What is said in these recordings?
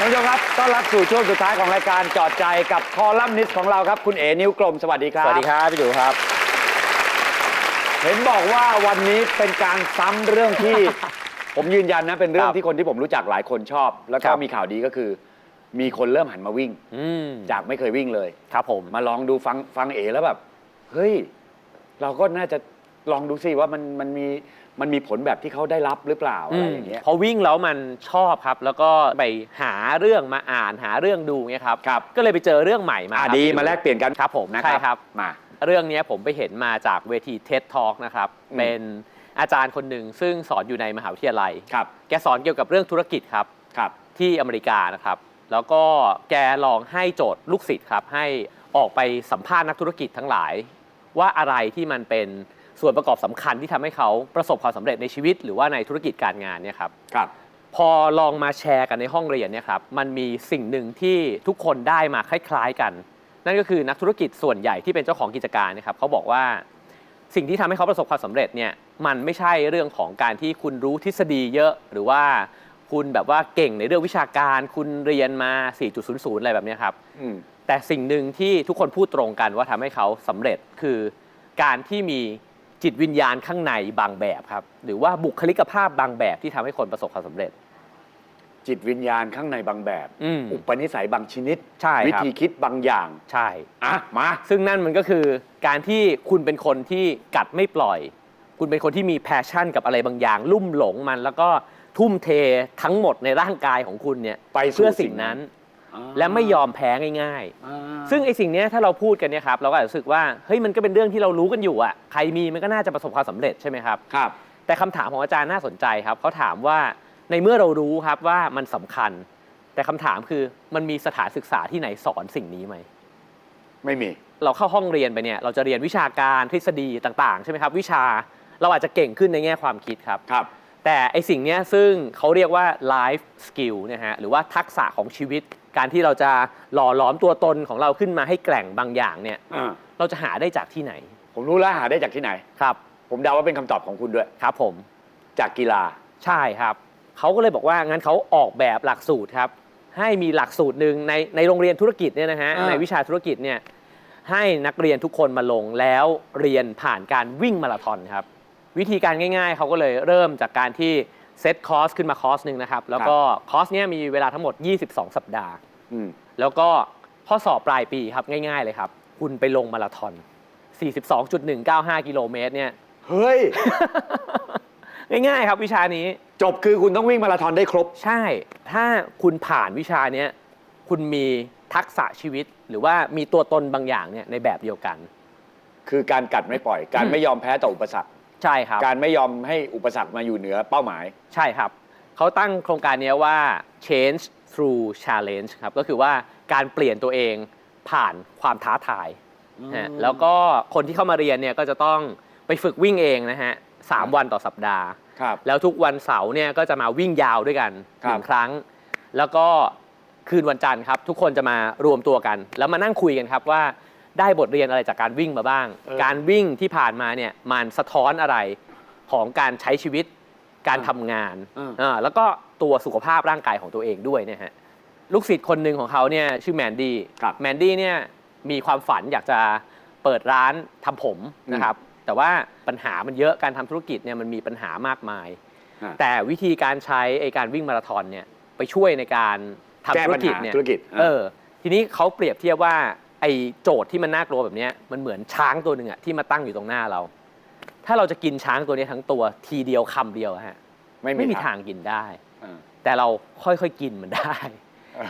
ท่านผู้ชมครับ ต้อนรับสู่ช่วงสุดท้ายของรายการจอดใจกับคอลัมนิสต์ของเราครับ คุณเอ๋นิ้วกลม สวัสดีครับ สวัสดีครับ พี่ดูครับ เห็นบอกว่าวันนี้เป็นการซ้ำเรื่องที่ ผมยืนยันนะ เป็นเรื่อคงรับที่คนที่ผมรู้จักหลายคนชอบ แล้วก็ครับ มีข่าวดีก็คือ มีคนเริ่มหันมาวิ่ง อืมจากไม่เคยวิ่งเลย ครับผม มาลองดูฟังฟังเอแล้วแบบ เฮ้ย เราก็น่าจะลองดูสิว่ามันมันมี มันมีผลแบบที่เขาได้รับหรือเปล่าอะไรอย่างเงี้ย พอวิ่งแล้วมันชอบครับ แล้วก็ไปหาเรื่องมาอ่านหาเรื่องดูเงี้ยครับ ครับ ก็เลยไปเจอเรื่องใหม่มาอะครับดีพี่มาแลกเปลี่ยนกันครับผมนะใช่ครับ มา เรื่องเนี้ยผมไปเห็นมาจากเวที TED Talk นะครับ อืม เป็นอาจารย์คนหนึ่งซึ่งสอนอยู่ในมหาวิทยาลัย ครับแกสอนเกี่ยวกับเรื่องธุรกิจครับ ครับ ที่อเมริกานะครับ แล้วก็แกลองให้โจทย์ลูกศิษย์ครับ ให้ออกไปสัมภาษณ์นักธุรกิจทั้งหลาย ว่าอะไรที่มันเป็น ส่วนประกอบสำคัญที่ทำให้เขาประสบความสำเร็จในชีวิต หรือว่าในธุรกิจการงานเนี่ยครับ ครับ พอลองมาแชร์กันในห้องเรียนเนี่ยครับ มันมีสิ่งหนึ่งที่ทุกคนได้มาคล้ายๆกัน นั่นก็คือนักธุรกิจส่วนใหญ่ที่เป็นเจ้าของกิจการเนะครับเขาบอกว่าสิ่งที่ทำให้เขาประสบความสำเร็จเนี่ยมันไม่ใช่เรื่องของการที่คุณรู้ทฤษฎีเยอะ หรือว่าคุณแบบว่าเก่งในเรื่องวิชาการ คุณเรียนมา 4.00 อะไรแบบเนี้ยครับ อืม แต่สิ่งหนึ่งที่ทุกคนพูดตรงกันว่าทำให้เขาสำเร็จคือการที่มี จิตวิญญาณข้างในบางแบบครับ หรือว่าบุคลิกภาพบางแบบที่ทำให้คนประสบความสำเร็จ จิตวิญญาณข้างในบางแบบ อืมอุปนิสัยบางชนิด ใช่ครับ วิธีคิดบางอย่าง ใช่ อะ มา ซึ่งนั่นมันก็คือการที่คุณเป็นคนที่กัดไม่ปล่อย คุณเป็นคนที่มีแพชชั่นกับอะไรบางอย่าง ลุ่มหลงมันแล้วก็ทุ่มเททั้งหมดในร่างกายของคุณเนี่ยไปสู่เพื่อสิ่สิ่งงนั้นั้น น และไม่ยอมแพ้ง่ายอ่าๆซึ่งไอ้สิ่งเนี้ยถ้าเราพูดกันเนี่ยครับเราก็อาจจะรู้สึกว่าเฮ้ยมันก็เป็นเรื่องที่เรารู้กันอยู่อะใครมีมันก็น่าจะประสบความสำเร็จใช่ไหมครับ ครับ แต่คำถามของอาจารย์น่าสนใจครับเขาถามว่าในเมื่อเรารู้ครับว่ามันสำคัญ แต่คำถามคือมันมีสถานศึกษาที่ไหนสอนสิ่งนี้ไหม ไม่มี เราเข้าห้องเรียนไปเนี่ยเราจะเรียนวิชาการทฤษฎีต่างๆ ใช่ไหมครับ วิชาเราอาจจะเก่งขึ้นในแง่ความคิดครับ ครับ แต่ไอสิ่งเนี้ยซึ่งเขาเรียกว่า life skill นะฮะหรือว่าทักษะของชีวิต การที่เราจะหล่อหลอมตัวตนของเราขึ้นมาให้แกร่งบางอย่างเนี่ยอ่า เราจะหาได้จากที่ไหนผมรู้แล้วหาได้จากที่ไหน ครับผมเดาว่าเป็นคำตอบของคุณด้วย ครับผม จากกีฬา ใช่ครับ เขาก็เลยบอกว่างั้นเขาออกแบบหลักสูตรครับ ให้มีหลักสูตรหนึ่งในในโรงเรียนธุรกิจเนี่ยนะฮะอ่า ในวิชาธุรกิจเนี่ยให้นักเรียนทุกคนมาลงแล้วเรียนผ่านการวิ่งมาราธอนครับ วิธีการง่าย ๆ เขาก็เลยเริ่มจากการที่ เซตคอร์สขึ้นมาคอร์สหนึ่งนะครับ แล้วก็คอร์สเนี้ยมีเวลาทั้งหมด 22 สัปดาห์ อืมแล้วก็ข้อสอบปลายปีครับง่ายๆเลยครับ คุณไปลงมาราธอน 42.195 กิโลเมตรเนี่ย เฮ้ย ง่ายๆครับวิชานี้ จบคือคุณต้องวิ่งมาราธอนได้ครบ ใช่ ถ้าคุณผ่านวิชาเนี้ย คุณมีทักษะชีวิต หรือว่ามีตัวตนบางอย่างเนี่ยในแบบเดียวกัน คือการกัดไม่ปล่อย การอืมไม่ยอมแพ้ต่ออุปสรรค ใช่ครับ การไม่ยอมให้อุปสรรคมาอยู่เหนือเป้าหมาย ใช่ครับ เขาตั้งโครงการเนี้ยว่า change through challenge ครับ ก็คือว่าการเปลี่ยนตัวเองผ่านความท้าทายนะฮะแล้วก็คนที่เข้ามาเรียนเนี่ยก็จะต้องไปฝึกวิ่งเองนะฮะสามวันต่อสัปดาห์ครับแล้วทุกวันเสาร์เนี่ยก็จะมาวิ่งยาวด้วยกันคหรับนึ่งครั้ง แล้วก็คืนวันจันทร์ครับ ทุกคนจะมารวมตัวกัน แล้วมานั่งคุยกันครับว่า ได้บทเรียนอะไรจากการวิ่งมาบ้างการวิ่งที่ผ่านมาเนี่ยมันสะท้อนอะไรของการใช้ชีวิต การทำงานอ่าแล้วก็ตัวสุขภาพร่างกายของตัวเองด้วยเนี่ยฮะลูกศิษย์คนหนึ่งของเขาเนี่ยชื่อแมนดี้ครับแมนดี้เนี่ยมีความฝันอยากจะเปิดร้านทำผมนะครับ แต่ว่าปัญหามันเยอะการทำธุรกิจเนี่ยมันมีปัญหามากมาย อ่าแต่วิธีการใช้ไอการวิ่งมาราธอนเนี่ยไปช่วยในการทำแก้ธุรปัญกิจหาเนี่ยธุรกิจเออ ทีนี้เขาเปรียบเทียบว่า ไอโจทย์ที่มันน่ากลัวแบบเนี้ยมันเหมือนช้างตัวหนึ่งอะที่มาตั้งอยู่ตรงหน้าเรา ถ้าเราจะกินช้างตัวเนี้ยทั้งตัวทีเดียวคำเดียวอะฮะไม่ไม่มีมีทางกินได้ อ่าแต่เราค่อยๆกินมันได้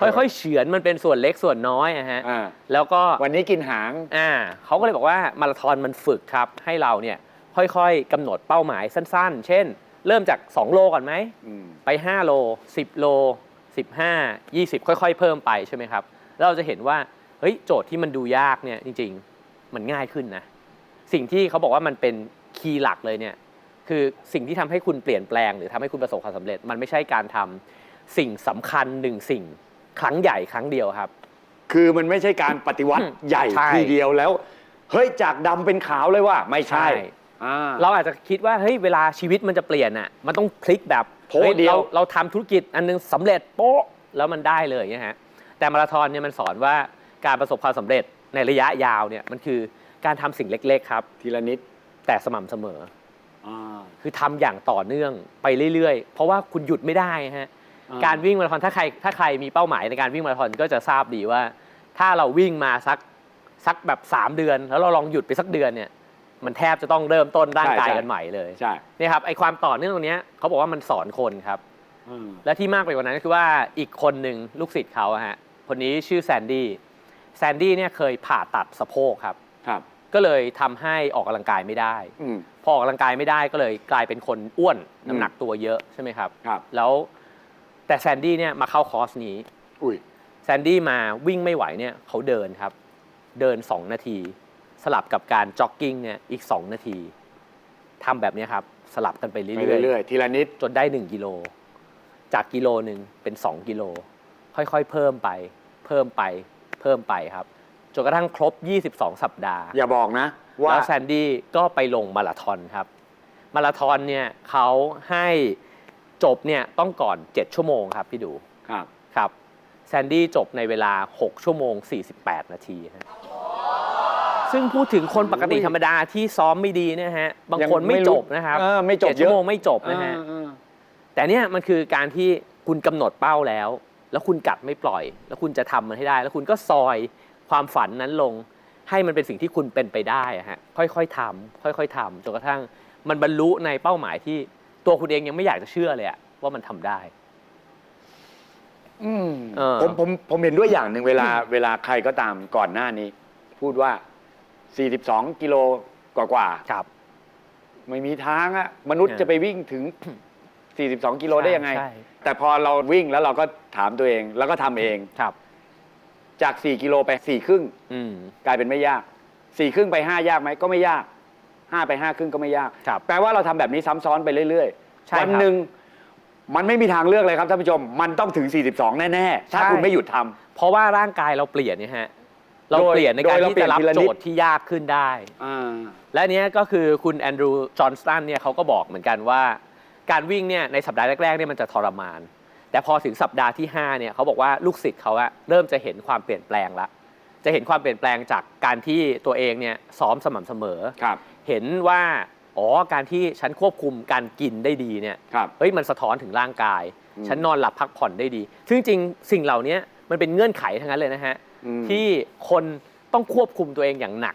ค่อยๆเฉือนมันเป็นส่วนเล็กส่วนน้อยอะฮะอ่าแล้วก็ วันนี้กินหาง อ่าเขาก็เลยบอกว่ามาราธอนมันฝึกครับ ให้เราเนี่ยค่อยๆกำหนดเป้าหมายสั้นๆ เช่น เริ่มจาก 2 โลก่อนไหม อืม ไป 5 โล 10 โล 15 20 ค่อยๆ เพิ่มไปใช่ไหมครับแล้วเราจะเห็นว่า เฮ้ยโจทย์ที่มันดูยากเนี่ยจริง ๆ มันง่ายขึ้นนะ สิ่งที่เขาบอกว่ามันเป็นคีย์หลักเลยเนี่ยคือสิ่งที่ทำให้คุณเปลี่ยนแปลง หรือทำให้คุณประสบความสำเร็จ มันไม่ใช่การทำสิ่งสำคัญหนึ่งสิ่งครั้งใหญ่ครั้งเดียวครับ คือมันไม่ใช่การปฏิวัติอืมใหญ่ใช่ทีเดียวแล้ว เฮ้ยจากดำเป็นขาวเลยว่าไม่ใช่ใช่อ่าเราอาจจะคิดว่าเฮ้ยเวลาชีวิตมันจะเปลี่ยนอะมันต้องพลิกแบบโพะฮ้เดียวเราเราทำธุรกิจอันนึงสำเร็จโป๊ะแล้วมันได้เลยเนี่ยฮะแต่มาราธอนเนี่ยมันสอนว่า การประสบความสำเร็จในระยะยาวเนี่ยมันคือการทำสิ่งเล็กๆครับ ทีละนิดแต่สม่ำเสมอ อ่า คือทำอย่างต่อเนื่องไปเรื่อยๆ เพราะว่าคุณหยุดไม่ได้ฮะอ่า การวิ่งมาราธอนถ้าใครถ้าใครมีเป้าหมายในการวิ่งมาราธอนก็จะทราบดีว่า ถ้าเราวิ่งมาสักสักแบบ 3 เดือน แล้วเราลองหยุดไปสักเดือนเนี่ยมันแทบจะต้องเริ่มต้นร่างกายกันใหม่เลยใช่เนี่ยครับไอความต่อเนื่องตรงเนี้ยเขาบอกว่ามันสอนคนครับ อืมและที่มากไปกว่านั้นก็คือว่าอีกคนหนึ่งลูกศิษย์เขาอะฮะคนนี้ชื่อแซนดี้ แซนดี้เนี่ยเคยผ่าตัดสะโพกครับ ครับ ก็เลยทำให้ออกกำลังกายไม่ได้ อืม พอออกกำลังกายไม่ได้ก็เลยกลายเป็นคนอ้วนอืมน้ำหนักตัวเยอะใช่ไหมครับ ครับ แล้วแต่แซนดี้เนี่ยมาเข้าคอร์สนี้ อุ้ย แซนดี้มาวิ่งไม่ไหวเนี่ยเขาเดินครับ เดิน 2 นาที สลับกับการจ็อกกิ้งเนี่ยอีก 2 นาทีทำแบบเนี้ยครับ สลับกันไปไปเรื่อยเรื่อยๆ ทีละนิด ๆจนได้ 1 กิโล จากกิโลหนึ่งเป็น 2 กิโล ค่อยๆ เพิ่มไป เพิ่มไป เพิ่มไปครับจนกระทั่งครบ 22 สัปดาห์ อย่าบอกนะ ว่าแล้วแซนดี้ก็ไปลงมาราธอนครับ มาราธอนเนี่ยเขาให้จบเนี่ยต้องก่อน 7 ชั่วโมงครับพี่ดูครับครับแซนดี้จบในเวลา 6 ชั่วโมง 48 นาทีฮะซึ่งพูดถึงคนปกติธรรมดาที่ซ้อมไม่ดีเนะฮะ บางคนยังไม่ไม่รู้จบนะครับเออไม่จบจ็ดเยอะชั่วโมงไม่จบนะฮะเออแต่เนี่ยมันคือการที่คุณกำหนดเป้าแล้ว แล้วคุณกัดไม่ปล่อย แล้วคุณจะทำมันให้ได้ แล้วคุณก็ซอยความฝันนั้นลง ให้มันเป็นสิ่งที่คุณเป็นไปได้อะฮะค่อยๆทำค่อย ๆทำจนกระทั่งมันบรรลุในเป้าหมายที่ตัวคุณเองยังไม่อยากจะเชื่อเลยอะว่ามันทำได้อืมเออผมผมผมเห็นด้วยอย่างหนึ่งเวลาเวลาใครก็ตามก่อนหน้านี้ พูดว่า 42 กิโลกว่าๆครับ ไม่มีทางอะมนุษย์เออจะไปวิ่งถึง 42 กิโลได้ยังไง ใช่ แต่พอเราวิ่งแล้วเราก็ถามตัวเอง แล้วก็ทำเอง ครับ จาก 4 กิโลไป4ครึ่งอืม กลายเป็นไม่ยาก 4 ครึ่งไป 5 ยากไหมก็ไม่ยาก 5 ไป 5 ครึ่งก็ไม่ยาก ครับแปลว่าเราทำแบบนี้ซ้ำซ้อนไปเรื่อยใช่ๆ ครับ วัหนึ่งมันไม่มีทางเลือกเลยครับท่านผู้ชม มันต้องถึง 42 แน่ๆ ถ้าใช่คุณไม่หยุดทำ เพราะว่าร่างกายเราเปลี่ยนเนี่ยฮะ เราโดยเปลี่ยนในการโดยเราที่เปลี่จะยนรับทีละนิโจด ทย์ที่ยากขึ้นได้อ่าและเนี้ยก็คือคุณแอนดรูว์จอห์นสตันเนี่ยเขาก็บอกเหมือนกันว่า การวิ่งเนี่ยในสัปดาห์แรกๆเนี่ยมันจะทรมาน แต่พอถึงสัปดาห์ที่5เนี่ยเขาบอกว่าลูกศิษย์เขาอะเริ่มจะเห็นความเปลี่ยนแปลงละจะเห็นความเปลี่ยนแปลงจากการที่ตัวเองเนี่ยซ้อมสม่ำเสมอ ครับเห็นว่าอ๋อการที่ฉันควบคุมการกินได้ดีเนี่ยครับ เฮ้ยมันสะท้อนถึงร่างกาย อืม ฉันนอนหลับพักผ่อนได้ดี ซึ่งจริงๆสิ่งเหล่านี้มันเป็นเงื่อนไขทั้งนั้นเลยนะฮะ อืม ที่คนต้องควบคุมตัวเองอย่างหนัก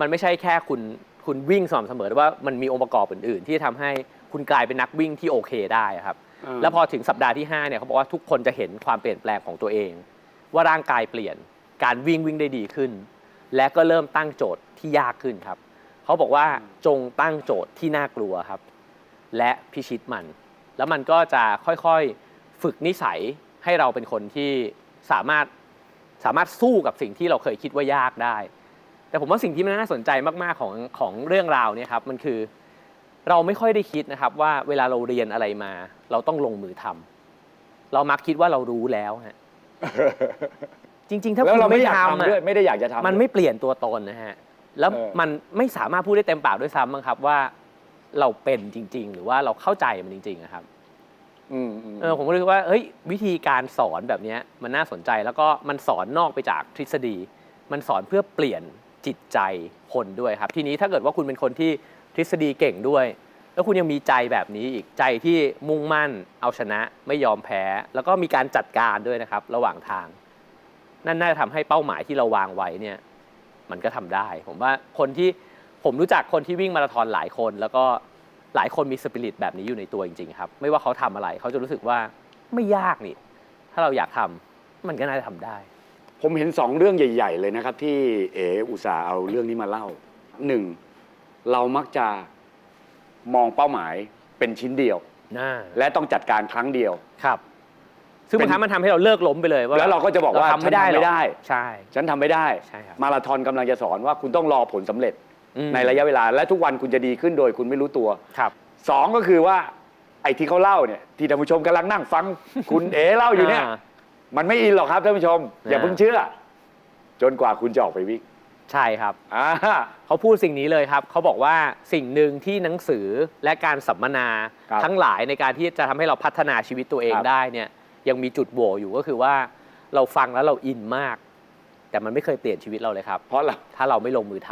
มันไม่ใช่แค่คุณคุณวิ่งสม่ำเสมอแต่ว่ามันมีองค์ประกอบอื่น ๆ ที่ทำให้ คุณกลายเป็นนักวิ่งที่โอเคได้ครับาแล้วพอถึงสัปดาห์ที่5เนี่ยเขาบอกว่าทุกคนจะเห็นความเปลี่ยนแปลงของตัวเอง ว่าร่างกายเปลี่ยนการวิ่งวิ่งได้ดีขึ้น และก็เริ่มตั้งโจทย์ที่ยากขึ้นครับเขาบอกว่าจงตั้งโจทย์ที่น่ากลัวครับ และพิชิตมัน แล้วมันก็จะค่อยๆฝึกนิสัยให้เราเป็นคนที่สามารถสามารถสู้กับสิ่งที่เราเคยคิดว่ายากได้ แต่ผมว่าสิ่งที่มันน่าสนใจมากๆของของเรื่องราวเนี่ยครับมันคือ เราไม่ค่อยได้คิดนะครับว่าเวลาเราเรียนอะไรมา เราต้องลงมือทำเรามักคิดว่าเรารู้แล้วฮะจริง ๆ ถ้าแล้วคุณเราไม่ไม่อยากทำทำอะด้วยไม่ได้อยากจะทำ มันไม่เปลี่ยนตัวตนนะฮะแล้วเออ มันไม่สามารถพูดได้เต็มปากด้วยซ้ำมั้งครับว่าเราเป็นจริง ๆ หรือว่าเราเข้าใจมันจริงๆอะครับ อืมอืม เออผมก็เลยคิดว่าเฮ้ยวิธีการสอนแบบเนี้ยมันน่าสนใจแล้วก็มันสอนนอกไปจากทฤษฎี มันสอนเพื่อเปลี่ยนจิตใจคนด้วยครับ ทีนี้ถ้าเกิดว่าคุณเป็นคนที่ ทฤษฎีเก่งด้วย แล้วคุณยังมีใจแบบนี้อีกใจที่มุ่งมั่นเอาชนะไม่ยอมแพ้ แล้วก็มีการจัดการด้วยนะครับ ระหว่างทาง นั่นน่าจะทำให้เป้าหมายที่เราวางไว้เนี่ยมันก็ทำได้ ผมว่าคนที่ผมรู้จักคนที่วิ่งมาราธอนหลายคน แล้วก็หลายคนมีสปิริตแบบนี้อยู่ในตัวจริงๆครับ ไม่ว่าเขาทำอะไรเขาจะรู้สึกว่าไม่ยากนี่ถ้าเราอยากทำมันก็น่าจะทำได้ ผมเห็นสองเรื่องใหญ่ ๆ เลยนะครับ ที่เออุตส่าห์เอาเรื่องนี้มาเล่าหนึ่ง เรามักจะมองเป้าหมายเป็นชิ้นเดียวน่าและต้องจัดการครั้งเดียว ครับ ซึ่งเป็นบางครั้งมันทำให้เราเลิกล้มไปเลยว่าแล้วเราก็จะบอกว่าเรทำไม่ได้ฉันทำไม่หรอกได้ ใช่ ฉันทำไม่ได้ ใช่ครับ มาราธอนกำลังจะสอนว่าคุณต้องรอผลสำเร็จอืมในระยะเวลา และทุกวันคุณจะดีขึ้นโดยคุณไม่รู้ตัว ครับ สองก็คือว่าไอ้ที่เขาเล่าเนี่ยที่ท่านผู้ชมกำลังนั่งฟัง คุณเอ๋เล่าอยู่เนี่ยามันไม่อินหรอกครับท่านผู้ชม อย่าอ่าเพิ่งเชื่อ จนกว่าคุณจะออกไปวิ่ง ใช่ครับ อ่า เขาพูดสิ่งนี้เลยครับ เขาบอกว่าสิ่งหนึ่งที่หนังสือและการสัมมนาครับทั้งหลายในการที่จะทำให้เราพัฒนาชีวิตตัวเองครับ ได้เนี่ยยังมีจุดโหวอยู่ก็คือว่าเราฟังแล้วเราอินมาก แต่มันไม่เคยเปลี่ยนชีวิตเราเลยครับ เพราะเราถ้าเราไม่ลงมือท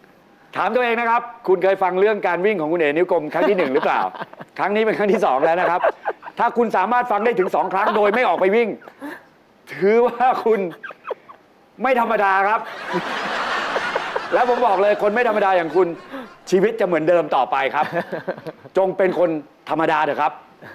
ำถามตัวเองนะครับ คุณเคยฟังเรื่องการวิ่งของคุณเอ๋นิ้วกลมครั้งที่หนึ่งหรือเปล่า ครั้งนี้เป็นครั้งที่สองแล้วนะครับ ถ้าคุณสามารถฟังได้ถึงสองครั้งโดยไม่ออกไปวิ่ง ถือว่าคุณไม่ธรรมดาครับ แล้วผมบอกเลยคนไม่ธรรมดาอย่างคุณชีวิตจะเหมือนเดิมต่อไปครับ จงเป็นคนธรรมดาเถอะครับ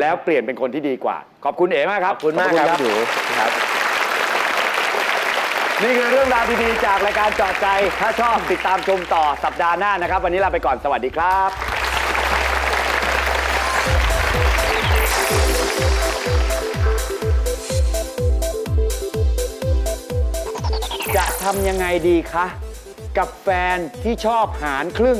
แล้วเปลี่ยนเป็นคนที่ดีกว่า ขอบคุณเอ๋มากครับขอบคุณมากครับพี่ดูครับ นี่คือเรื่องราวดีๆจากรายการเจอดใจ ถ้าชอบติดตามชมต่อสัปดาห์หน้านะครับ วันนี้ลาไปก่อนสวัสดีครับ จะทำยังไงดีคะ กับแฟนที่ชอบหารครึ่ง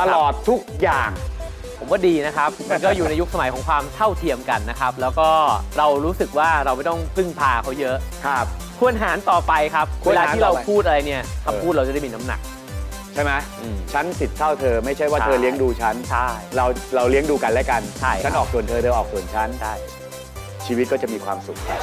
ตลอดทุกอย่าง ผมว่าดีนะครับ มันก็อยู่ในยุคสมัยของความเท่าเทียมกันนะครับ แล้วก็เรารู้สึกว่าเราไม่ต้องพึ่งพาเขาเยอะ ครับ ควรหารต่อไปครับ ควเวรลาหารที่เราต่อไป พูดอะไรเนี่ยเออคำพูดเราจะได้มีน้ำหนัก ใช่ไหมอืมฉันสิทธิ์เท่าเธอไม่ใช่ว่าใช่ เธอเลี้ยงดูฉันใช่ เราเราเลี้ยงดูกันและกัน ใช่ครับ ฉันออกส่วนเธอเธอออกส่วนฉันใช่ ชีวิตก็จะมีความสุขครับ